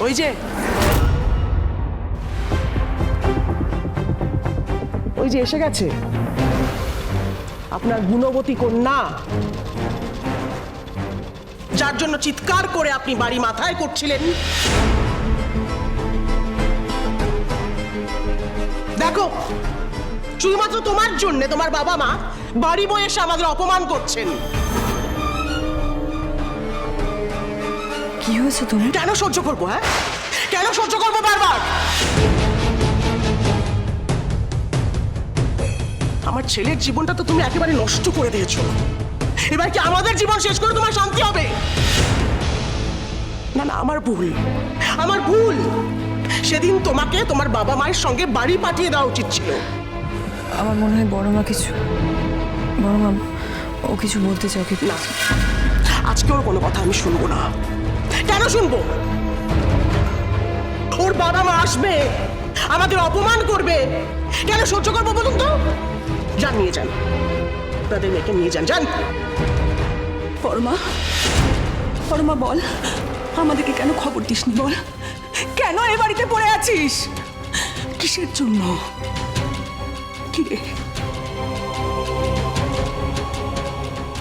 ওই যে। ওই যে এসে গেছে। আপনার গুণবতী কন্যা। যার জন্য চিৎকার করে আপনি বাড়ি মাথায় করছিলেন। দেখো, শুধুমাত্র তোমার জন্য তোমার বাবা মা বাড়ি বয়ে এসে আমাদের অপমান করছেন। কি হয়েছে তুমি কেন সহ্য করব হ্যাঁ? কেন সহ্য করব বারবার? আমার ছেলের জীবনটা তো তুমি একেবারে নষ্ট করে দিয়েছ। এবার কি আমাদের জীবন শেষ করে তোমার শান্তি হবে? না না আমার ভুল। আমার ভুল। সেদিন তোমাকে তোমার বাবা মায়ের সঙ্গে বাড়ি পাঠিয়ে দেওয়া উচিত ছিল। আমার মনে হয় বড় মা কিছু বড় মা ও কিছু বলতে চাও কি না আজকে ওর কোনো কথা আমি শুনব না। কেন শুনব? ওর বাবা মা আসবে, আমাদের অপমান করবে। কেন সহ্য করব বলুন তো? যান, নিয়ে যান। আপনাদের মেয়েকে নিয়ে যান যান। পরমা পরমা বল, আমাদেরকে কেন খবর দিসনি বল? কেন এ বাড়িতে পড়ে আছিস? কিসের জন্য?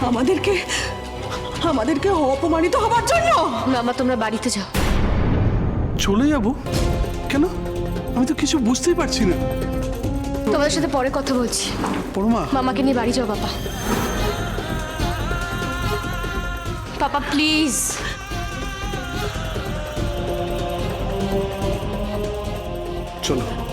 আমাদেরকে আমাদেরকে অপমানিত হবার জন্য! মামা তোমরা বাড়িতে যাও। চলে যাব? কেন? আমি তো কিছু বুঝতেই পারছি না। তোমাদের সাথে পরে কথা বলছি। পরমা। মামাকে নিয়ে বাড়ি যাও বাবা। Papa please. চলো।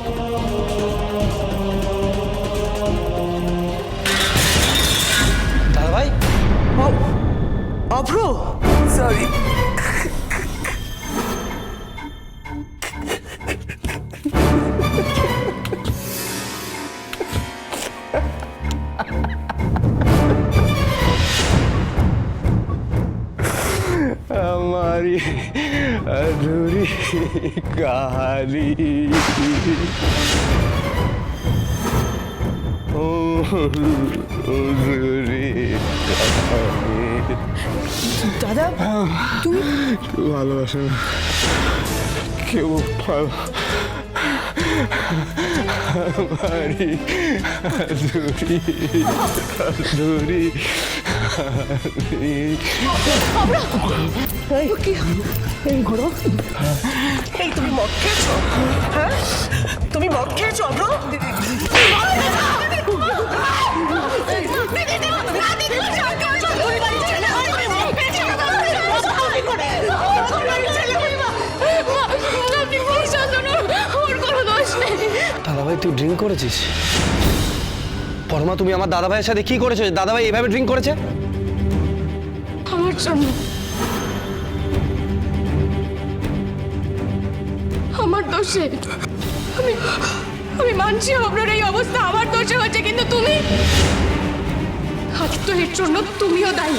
অভ্র সরি हमारी अधूरी कहानी अधूरी তুমি কেউ কেউ ভালো আমারি আদুরি আদুরি তুমি মদ খেয়েছো? হ্যাঁ? তুমি মদ খেয়েছো দাদাভাই, তুই ড্রিঙ্ক করেছিস? পরমা, তুমি আমার দাদাভাইয়ের সাথে কি করেছ? দাদাভাই এভাবে ড্রিঙ্ক করেছে? আমার জন্য। আমার দোষে। আমি আমি মানছি আপনার এই অবস্থা। আমার দোষে হচ্ছে কিন্তু তুমি? আজ তো এর জন্য তুমিও দায়ী।